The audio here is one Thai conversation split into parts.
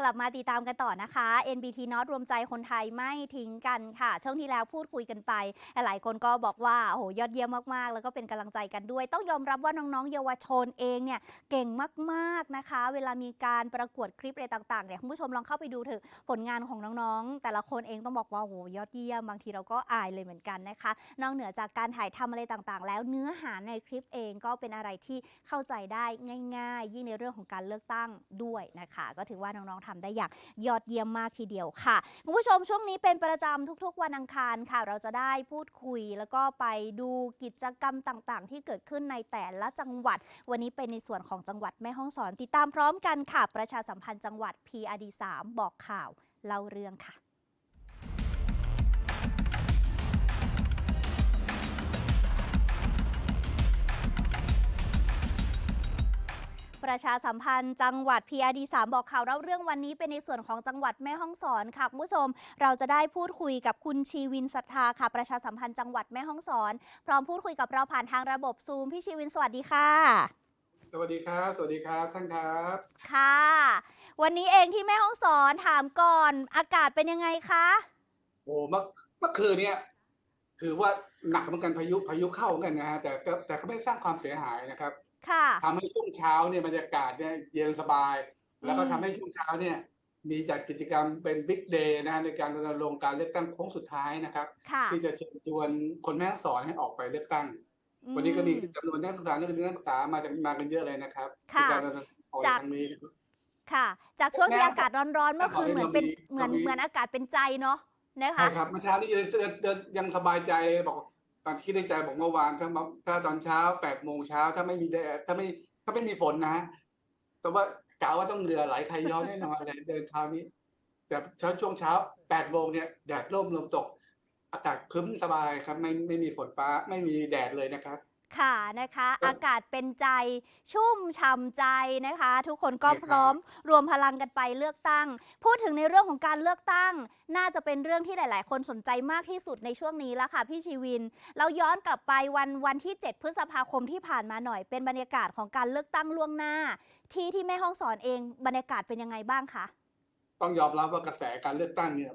กลับมาติดตามกันต่อนะคะ NBT Not รวมใจคนไทยไม่ทิ้งกันค่ะ ช่วงที่แล้วพูดคุยกันไป หลายคนก็บอกว่าโอ้โหยอดเยี่ยมมากๆ แล้วก็เป็นกำลังใจกันด้วย ต้องยอมรับว่าน้องๆ เยาวชนเองเนี่ยเก่งมากๆนะคะ เวลามีการประกวดคลิปอะไรต่างๆเนี่ยคุณผู้ชมลองเข้าไปดูเถอะผลงานของน้องๆ แต่ละคนเองต้องบอกว่าโอ้โหยอดเยี่ยมบางทีเราก็อายเลยเหมือนกันนะคะ นอกเหนือจากการถ่ายทำอะไรต่างๆ แล้วเนื้อหาในคลิปเองก็เป็นอะไรที่เข้าใจได้ง่าย ๆ ยิ่งในเรื่องของการเลือกตั้งด้วยนะคะ ก็ถือว่าน้องๆทำได้อย่างยอดเยี่ยมมากทีเดียวค่ะคุณผู้ชมช่วงนี้เป็นประจำทุกๆ วันอังคารค่ะ เราจะได้พูดคุย แล้วก็ไปดูกิจกรรมต่างๆ ที่เกิดขึ้นในแต่ละจังหวัด วันนี้เป็นในส่วนของจังหวัดแม่ฮ่องสอนติดตามพร้อมกันค่ะ ประชาสัมพันธ์จังหวัด PRD 3บอกข่าวเล่าเรื่องค่ะ ประชาสัมพันธ์จังหวัด PRD 3 บอกข่าวเล่าเรื่องวันนี้เป็นในส่วนของจังหวัดแม่ฮ่องสอนค่ะคุณผู้ชม เราจะได้พูดคุยกับคุณชีวินศรัทธาค่ะ ประชาสัมพันธ์จังหวัดแม่ฮ่องสอน พร้อมพูดคุยกับเราผ่านทางระบบซูมพี่ชีวินสวัสดีค่ะ สวัสดีครับ สวัสดีครับท่านครับค่ะ วันนี้เองที่แม่ฮ่องสอนถามก่อน อากาศเป็นยังไงคะโอ้เมื่อเมื่อคืนเนี่ยถือว่าหนักเหมือนกันพายุพายุเข้าเหมือนกันนะฮะแต่ก็แต่ก็ไม่สร้างความเสียหายนะครับ ค่ะ ทำให้ช่วงเช้าเนี่ยบรรยากาศเนี่ยเย็นสบาย แล้วก็อืมทำให้ช่วงเช้าเนี่ยมีจัดกิจกรรมเป็นบิ๊กเดย์นะฮะในการรณรงค์การเลือกตั้งโค้งสุดท้ายนะครับ ค่ะที่จะเชิญชวนคนแม่ฮ่องสอนให้ออกไปเลือกตั้ง วันนี้ก็มีจำนวนนักศึกษานักเรียนนักศึกษามาจากมากันเยอะเลยนะครับค่ะในการรณรงค์ในจาก ครั้งนี้นะครับค่ะ จากช่วงที่แม่อากาศร้อนๆเมื่อคืนเหมือนเป็นเรามีเหมือนเรามีเหมือนอากาศเป็นใจเนาะนะคะใช่ครับเมื่อเช้านี้เดินเดินเดินยังสบายใจบอก ตอนคิดในใจบอกเมื่อวานถ้าถ้าตอนเช้าแปดโมงเช้าถ้าไม่มีแดดถ้าไม่ถ้าไม่มีฝนนะฮะแต่ว่ากะว่าต้องเรือไหลใครย้อนแน่นอนเลยเดินเช้านี้ แต่เช้าช่วงเช้าแปดโมงเนี่ยแดดร่มลมตก อากาศครึ้มสบายครับ ไม่ไม่มีฝนฟ้าไม่มีแดดเลยนะครับ ค่ะนะคะครับอากาศเป็นใจชุ่มฉ่ำใจนะคะ ทุกคนก็ใช่ครับพร้อมรวมพลังกันไปเลือกตั้ง พูดถึงในเรื่องของการเลือกตั้ง น่าจะเป็นเรื่องที่หลาย ๆ คนสนใจมากที่สุดในช่วงนี้แล้วค่ะพี่ชีวิน เราย้อนกลับไปวันวันที่ 7 พฤษภาคมที่ผ่านมาหน่อย เป็นบรรยากาศของการเลือกตั้งล่วงหน้า ที่ที่แม่ห้องสอนเองบรรยากาศเป็นยังไงบ้างคะต้องยอมรับว่ากระแสการเลือกตั้งเนี่ย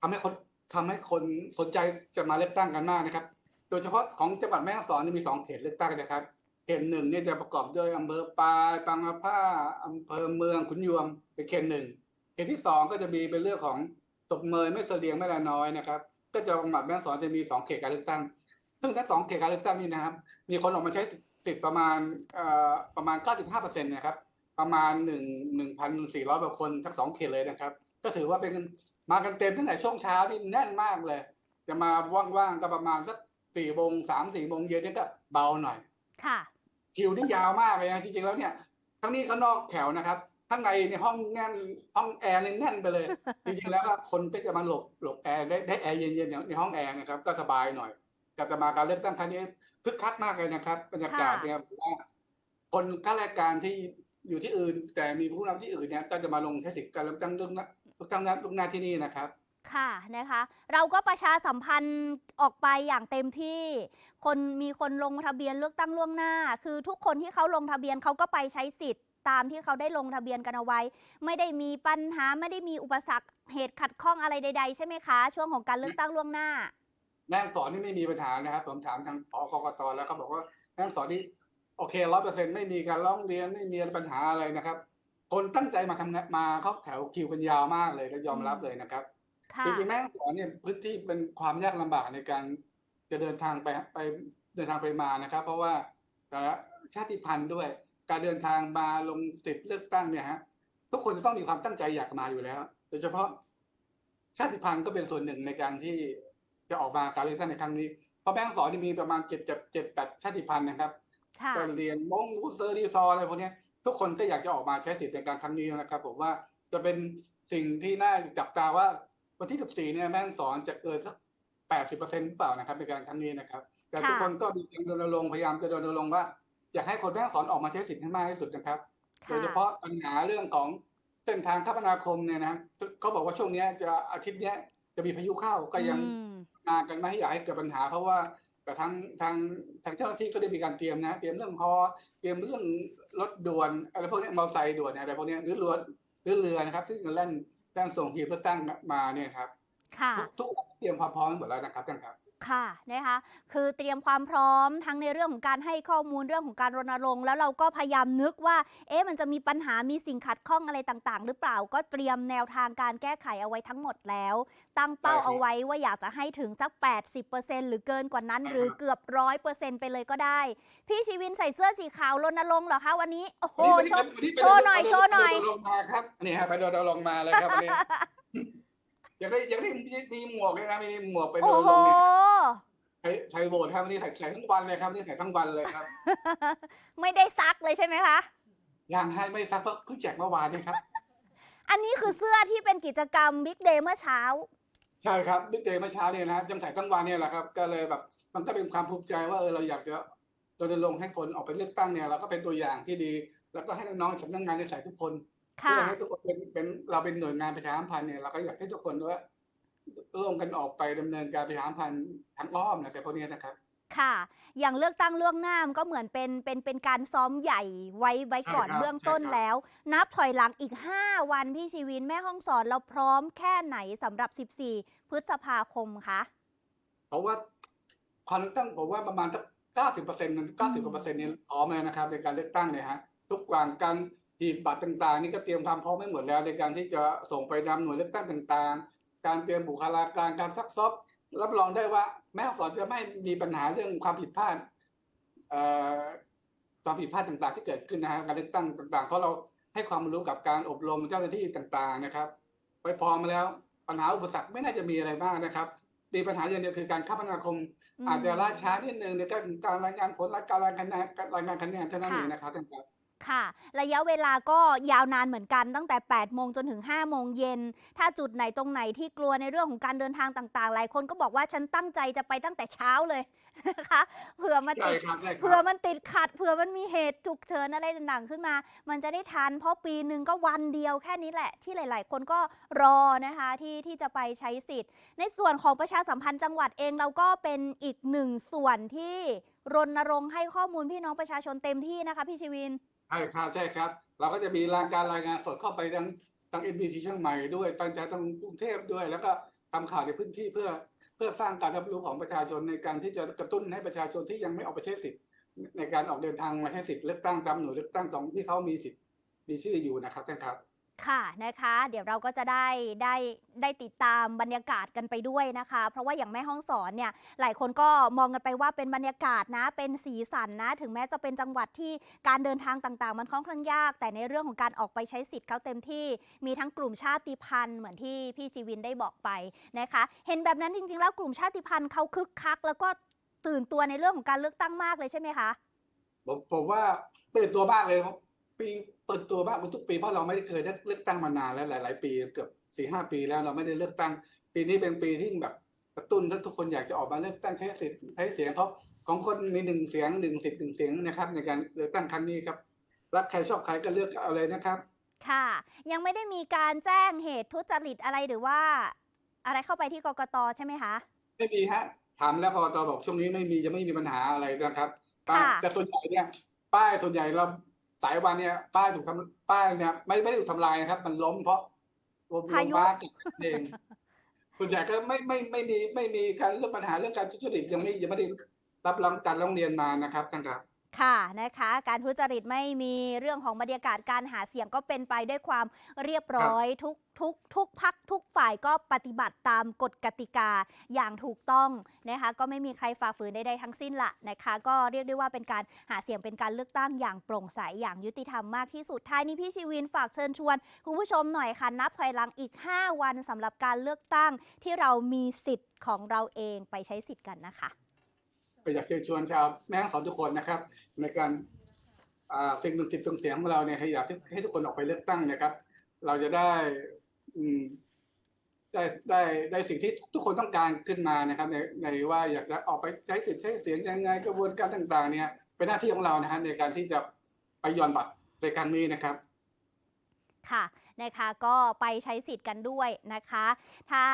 ทำให้คนทำให้คนสนใจจะมาเลือกตั้งกันมากนะครับ โดยเฉพาะของจังหวัดแม่ฮ่องสอนเนี่มีสองเขตเลือกตั้งนะครับ เขตหนึ่งเนี่ยจะประกอบด้วยอำเภอปายบางมะผ้าอำเภอเมืองขุนยวมเป็นเขตหนึ่งเขตที่สองก็จะมีเป็นเรื่องของศพเมยไม่เสลียงแม่ละน้อยนะครับ ก็จะจังหวัดแม่ฮ่องสอนจะมีสองเขตการเลือกตั้ง ซึ่งทั้งสองเขตการเลือกตั้งนี่นะครับ มีคนออกมาใช้สิทธิ์ประมาณเอ่อประมาณ 95%นะครับประมาณหนึ่งหนึ่งพันสี่ร้อยกว่าคนทั้งสองเขตเลยนะครับ ก็ถือว่าเป็นมากันเต็มตั้งแต่ช่วงเช้านี่แน่นมากเลย จะมาว่างๆก็ประมาณสัก สี่โมงสามสี่โมงเย็นนี่ก็เบาหน่อย ค่ะ คิวที่ยาวมากเลยนะจริงๆแล้วเนี่ยทั้งนี้ข้างนอกแถวนะครับข้างในในห้องแน่นห้องแอร์นี่แน่นไปเลย จริงๆแล้วก็คนก็จะมาหลบหลบแอร์ได้ได้แอร์เย็นๆในห้องแอร์นะครับ ก็สบายหน่อยกับจะมาการเลือกตั้งครั้งนี้คึกคักมากเลยนะครับบรรยากาศเนี่ยผมว่าคนข้าราชการที่อยู่ที่อื่น แต่มีผู้นำที่อื่นเนี่ยก็จะมาลงใช้สิทธิ์การเลือกตั้งเรื่องนะเลือกตั้งล่วงหน้าที่นี่นะครับ ค่ะนะคะเราก็ประชาสัมพันธ์ออกไปอย่างเต็มที่ คนมีคนลงทะเบียนเลือกตั้งล่วงหน้า คือทุกคนที่เขาลงทะเบียนเขาก็ไปใช้สิทธิ์ ตามที่เขาได้ลงทะเบียนกันเอาไว้ ไม่ได้มีปัญหาไม่ได้มีอุปสรรคเหตุขัดข้องอะไรใด ๆ ใช่ไหมคะ ช่วงของการเลือกตั้งล่วงหน้าแม่งสอนนี่ไม่มีปัญหานะครับผมถามทางผอกกตแล้วเขาบอกว่าแม่งสอนนี่โอเคร้อยเปอร์เซ็นต์ไม่มีการร้องเรียนไม่มีปัญหาอะไรนะครับ คนตั้งใจมาทำงานมาเขาแถวคิวกันยาวมากเลยก็ยอมรับเลยนะครับ จริงๆแม่ฮ่องสอนเนี่ยพื้นที่เป็นความยากลำบากในการจะเดินทางไปไปเดินทางไปมานะครับ เพราะว่าแต่ละชาติพันธุ์ด้วย การเดินทางมาลงสิทธิ์เลือกตั้งเนี่ยฮะทุกคนจะต้องมีความตั้งใจอยากมาอยู่แล้ว โดยเฉพาะชาติพันธุ์ก็เป็นส่วนหนึ่งในการที่จะออกมาการเลือกตั้งในครั้งนี้เพราะแม่ฮ่องสอนนี่มีประมาณเจ็ดเจ็ดเจ็ดแปดชาติพันธุ์นะครับค่ะการเรียนมงรูเซอร์ดีซอร์อะไรพวกเนี้ยทุกคนก็อยากจะออกมาใช้สิทธิ์ในการครั้งนี้นะครับ ผมว่าจะเป็นสิ่งที่น่าจับตาว่า วันที่ 14 เนี่ยแม่ฮ่องสอนจะเกินสัก 80เปอร์เซ็นต์หรือเปล่านะครับในการครั้งนี้นะครับ แต่ทุกค่ะคนก็มีการรณรงค์พยายามจะรณรงค์ว่า อยากให้คนแม่ฮ่องสอนออกมาใช้สิทธิ์ให้มากที่สุดนะครับ โดยเฉพาะปัญหาเรื่องของเส้นทางคมนาคมเนี่ยนะเขาบอกว่าช่วงเนี้ยจะอาทิตย์เนี้ยจะมีพายุเข้าก็ยังอืมมากันไม่ให้อยากให้เกิดปัญหา เพราะว่าแต่ทางทางทางเจ้าหน้าที่ก็ได้มีการเตรียมนะเตรียมเรื่องฮอเตรียมเรื่องรถด่วนอะไรพวกเนี้ยมอเตอร์ไซค์ด่วนอะไรพวกเนี้ยหรือรถหรือเรือนะครับ ซึ่งจะแล่น แล่นส่งทีมเลือกตั้งมาเนี่ยครับค่ะทุกทุกอย่างเตรียมความพร้อมหมดแล้วนะครับท่านครับ ค่ะนะคะคือเตรียมความพร้อมทั้งในเรื่องของการให้ข้อมูลเรื่องของการรณรงค์แล้วเราก็พยายามนึกว่า เอ๊ะมันจะมีปัญหามีสิ่งขัดข้องอะไรต่างๆ หรือเปล่าก็เตรียมแนวทางการแก้ไขเอาไว้ทั้งหมดแล้ว ตั้งเป้าใช่ครับเอาไว้ว่าอยากจะให้ถึงสัก 80%หรือเกินกว่านั้นใช่หรือครับเกือบร้อยเปอร์เซ็นต์ไปเลยก็ได้ พี่ชีวินใส่เสื้อสีขาวรณรงค์เหรอคะวันนี้โอ้โหวันนี้โชว์วันนี้ไปโชว์หน่อยไปโชว์หน่อยไปลงมาครับนี่ฮะไปโดนเราลงมาเลยครับวันนี้ อยากได้อยากได้มีมีหมวกเลยนะมีหมวกไปโดโอ้นโหลงเนี่ยใช้ใช้โบสครับวันนี้ใส่ใส่ทั้งวันเลยครับนี่ใส่ทั้งวันเลยครับ ไม่ได้ซักเลยใช่ไหมคะยังให้ไม่ซักเพราะเพิ่งแจกเมื่อวานนี่ครับ อันนี้คือเสื้อที่เป็นกิจกรรมบิ๊กเดย์เมื่อเช้า ใช่ครับบิ๊กเดย์เมื่อเช้าเนี่ยนะยังใส่ทั้งวันเนี่ยแหละครับ ก็เลยแบบมันก็เป็นความภูมิใจว่าเออเราอยากจะรณรงค์ให้คนออกไปเลือกตั้งเนี่ยเราก็เป็นตัวอย่างที่ดี แล้วก็ให้น้องๆสำนักงานได้ใส่ทุกคน ค่ะเพื่อให้ทุกคนเป็นเป็นเราเป็นหน่วยงานประชาสัมพันธ์เนี่ยเราก็อยากให้ทุกคนว่าร่วมกันออกไปดำเนินการประชาสัมพันธ์ทางอ้อมนะแต่พวกนี้นะครับ ค่ะ อย่างเลือกตั้งล่วงหน้ามันก็เหมือนเป็นเป็นเป็นการซ้อมใหญ่ไว้ไว้ก่อนใช่ครับเบื้องต้นใช่ครับแล้ว นับถอยหลังอีก 5 วันพี่ชีวินแม่ห้องสอนเราพร้อมแค่ไหนสำหรับ 14 พฤษภาคมคะเพราะว่าความเลือกตั้งผมว่าประมาณสักเก้าสิบเปอร์เซ็นต์เก้าสิบกว่าเปอร์เซ็นต์เนี่ยพร้อมแล้วนะครับในการเลือกตั้งเนี่ยฮะทุกกว่างการ หีบบัตรต่างๆ นี่ก็เตรียมความพร้อมไว้หมดแล้ว ในการที่จะส่งไปนำหน่วยเลือกตั้งต่างๆ การเตรียมบุคลากรการซักซอบรับรองได้ว่า แม่ฮ่องสอนจะไม่มีปัญหาเรื่องความผิดพลาดเอ่อความผิดพลาดต่างๆ ที่เกิดขึ้นนะฮะการเลือกตั้งต่างๆ เพราะเราให้ความรู้กับการอบรมเจ้าหน้าที่ต่างๆนะครับ ไปพร้อมมาแล้วปัญหาอุปสรรคไม่น่าจะมีอะไรมากนะครับมีปัญหาอย่างเดียวคือการคมนาคมอืมอาจจะล่าช้านิดนึงในการการรายงานผลและการรายงานคะแนนการรายงานคะแนนเท่านั้นค่ะเองนะครับท่านครับ ค่ะ ระยะเวลาก็ยาวนานเหมือนกันตั้งแต่ 8 โมงจนถึง 5 โมงเย็น ถ้าจุดไหนตรงไหนที่กลัวในเรื่องของการเดินทางต่างๆ หลายคนก็บอกว่าฉันตั้งใจจะไปตั้งแต่เช้าเลยนะคะเผื่อมันใช่ติดครับใช่คเผื่อรับมันติดขัดเผื่อมันมีเหตุฉุกเฉินอะไรต่างๆขึ้นมา มันจะได้ทัน เพราะปีหนึ่งก็วันเดียวแค่นี้แหละ ที่หลาย ๆ คนก็รอนะคะที่ที่จะไปใช้สิทธิ์ ในส่วนของประชาสัมพันธ์จังหวัดเองเราก็เป็นอีกหนึ่งส่วนที่รณรงค์ให้ข้อมูลพี่น้องประชาชนเต็มที่นะคะพี่ชีวิน ใช่ครับใช่ครับ เราก็จะมีรายการรายงานสดเข้าไปทางทางเอ็นบีทีเชียงใหม่ด้วยตั้งใจทางกรุงเทพด้วย แล้วก็ทำข่าวในพื้นที่เพื่อเพื่อสร้างการรับรู้ของประชาชนในการที่จะกระตุ้นให้ประชาชนที่ยังไม่ออกไปใช้สิทธิ์ในการออกเดินทางมาใช้สิทธิ์เลือกตั้งตามหน่วยเลือกตั้งตรงที่เขามีสิทธิ์มีชื่ออยู่นะครับท่านครับ ค่ะนะคะ เดี๋ยวเราก็จะได้ได้ได้ติดตามบรรยากาศกันไปด้วยนะคะ เพราะว่าอย่างแม่ห้องสอนเนี่ยหลายคนก็มองกันไปว่าเป็นบรรยากาศนะ เป็นสีสันนะ ถึงแม้จะเป็นจังหวัดที่การเดินทางต่างๆ มันค่อนข้างยาก แต่ในเรื่องของการออกไปใช้สิทธิ์เขาเต็มที่มีทั้งกลุ่มชาติพันธุ์เหมือนที่พี่ชีวินได้บอกไปนะคะ เห็นแบบนั้นจริงๆ แล้วกลุ่มชาติพันธุ์เขาคึกคัก แล้วก็ตื่นตัวในเรื่องของการเลือกตั้งมากเลยใช่ไหมคะผมผมว่าตื่นตัวมากเลยครับปี ตื่นตัวมากกว่าทุกปีเพราะเราไม่ได้เคยได้เลือกตั้งมานานแล้วหลาย ๆ ปีเกือบสี่ห้าปีแล้วเราไม่ได้เลือกตั้ง ปีนี้เป็นปีที่แบบกระตุ้นถ้าทุกคนอยากจะออกมาเลือกตั้งใช้สิทธิ์ใช้เสียงเพราะของคนมีหนึ่งเสียงหนึ่งสิทธิ์หนึ่งเสียงนะครับ ในการเลือกตั้งครั้งนี้ครับรักใครชอบใครก็เลือกเอาเลยนะครับ ค่ะ ยังไม่ได้มีการแจ้งเหตุทุจริตอะไรหรือว่า อะไรเข้าไปที่กกตใช่ไหมคะ ไม่มีฮะถามแล้วพอตบอกช่วงนี้ไม่มีจะไม่มีปัญหาอะไรนะครับป้ายค่ะแต่ส่วนใหญ่เนี่ยป้ายส่วนใหญ่เรา สายวันเนี่ยป้ายถูกทำป้ายเนี่ยไม่ไม่ได้ถูกทำลายนะครับ มันล้มเพราะลมพายุ ฟ้ากัดเองส่วนใหญ่ก็ไม่ไม่ไม่มีไม่มีการเรื่องปัญหาเรื่องการทุจริตยังไม่ยังไม่ได้รับรองการร้องเรียนมานะครับท่านครับ ค่ะนะคะ การทุจริตไม่มีเรื่องของบรรยากาศการหาเสียงก็เป็นไปด้วยความเรียบร้อยทุกทุกทุกพักทุกฝ่ายก็ปฏิบัติตามกฎกติกาอย่างถูกต้องนะคะก็ไม่มีใครฝ่าฝืนใดๆทั้งสิ้นละนะคะ ก็เรียกได้ว่าเป็นการหาเสียงเป็นการเลือกตั้งอย่างโปร่งใสอย่างยุติธรรมมากที่สุดท้ายนี้พี่ชีวินฝากเชิญชวนคุณผู้ชมหน่อยค่ะนับถอยหลังอีก 5 วันสำหรับการเลือกตั้งที่เรามีสิทธิ์ของเราเองไปใช้สิทธิ์กันนะคะ ก็อยากเชิญชวนชาวแม่ฮ่องสอนทุกคนนะครับ ในการสิ่งหนึ่งสิบส่งเสียงของเราเนี่ยอยากให้ทุกคนออกไปเลือกตั้งนะครับ เราจะได้ได้ได้ได้สิ่งที่ทุกคนต้องการขึ้นมานะครับ ในในว่าอยากจะออกไปใช้สิทธิ์ใช้เสียงยังไงกระบวนการต่าง ๆ เนี่ยเป็นหน้าที่ของเรานะฮะในการที่จะไปย่อนบัตรในครั้งนี้นะครับ ค่ะนะคะก็ไปใช้สิทธิ์กันด้วยนะคะ ถ้า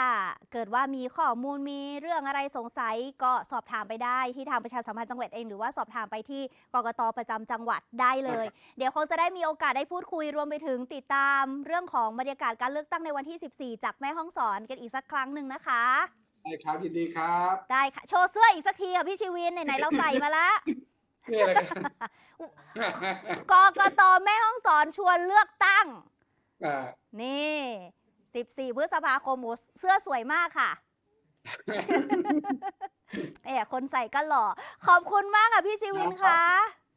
เกิดว่ามีข้อมูลมีเรื่องอะไรสงสัยก็สอบถามไปได้ที่ทางประชาสัมพันธ์จังหวัดเอง หรือว่าสอบถามไปที่กกตประจำจังหวัดได้เลย เดี๋ยวคงจะได้มีโอกาสได้พูดคุยรวมไปถึงติดตามเรื่องของบรรยากาศการเลือกตั้งในวันที่ 14 จากแม่ห้องสอนกันอีกสักครั้งหนึ่งนะคะได้ครับยินดีครับ ได้ค่ะ โชว์เสื้ออีกสักทีค่ะพี่ชีวินไหนๆเราใส่มาแล้วนี่อะไรกันกกตแม่ห้องสอนชวนเลือกตั้ง อ่า นี่14พฤษภาคมโอ้เสื้อสวยมากค่ะ เอ๋คนใส่ก็หล่อ ขอบคุณมากค่ะพี่ชีวินครัคะบ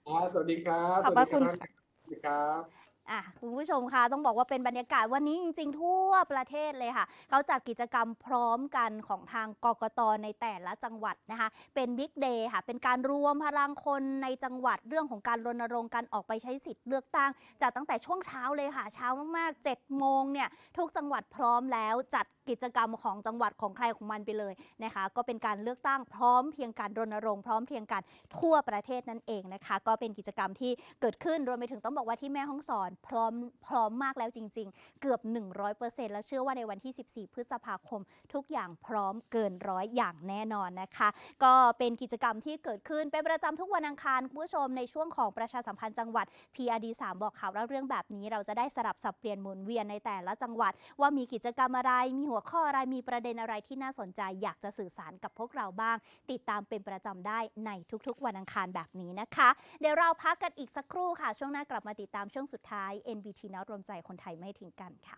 อ่าสวัสดีครับขอบพระคุณ สวัสดีครับ อะคุณผู้ชมคะต้องบอกว่าเป็นบรรยากาศวันนี้จริงๆ ทั่วประเทศเลยค่ะ เขาจัดกิจกรรมพร้อมกันของทางกกตในแต่ละจังหวัดนะคะ เป็นบิ๊กเดย์ค่ะ เป็นการรวมพลังคนในจังหวัดเรื่องของการรณรงค์การออกไปใช้สิทธิ์เลือกตั้งจัดตั้งแต่ช่วงเช้าเลยค่ะ เช้ามากๆ7โมงเนี่ยทุกจังหวัดพร้อมแล้วจัด กิจกรรมของจังหวัดของใครของมันไปเลยนะคะ ก็เป็นการเลือกตั้งพร้อมเพียงการรณรงค์พร้อมเพียงกันทั่วประเทศนั่นเองนะคะ ก็เป็นกิจกรรมที่เกิดขึ้นรวมไปถึงต้องบอกว่าที่แม่ห้องสอนพร้อมพร้อมมากแล้วจริง ๆ เกือบ 100%แล้วเชื่อว่าในวันที่ 14 พฤษภาคม ทุกอย่างพร้อมเกินร้อยอย่างแน่นอนนะคะ ก็เป็นกิจกรรมที่เกิดขึ้นเป็นประจำทุกวันอังคารคุณผู้ชมในช่วงของประชาสัมพันธ์จังหวัด PRD 3 บอกข่าวเล่าเรื่องแบบนี้ เราจะได้สลับสับเปลี่ยนหมุนเวียนในแต่ละจังหวัด ว่ามีกิจกรรมอะไรมีหัวหัวข้ออะไรมีประเด็นอะไรที่น่าสนใจ อยากจะสื่อสารกับพวกเราบ้าง ติดตามเป็นประจำได้ในทุกๆ วันอังคารแบบนี้นะคะ เดี๋ยวเราพักกันอีกสักครู่ค่ะ ช่วงหน้ากลับมาติดตามช่วงสุดท้าย NBT นอตรวมใจคนไทยไม่ทิ้งกันค่ะ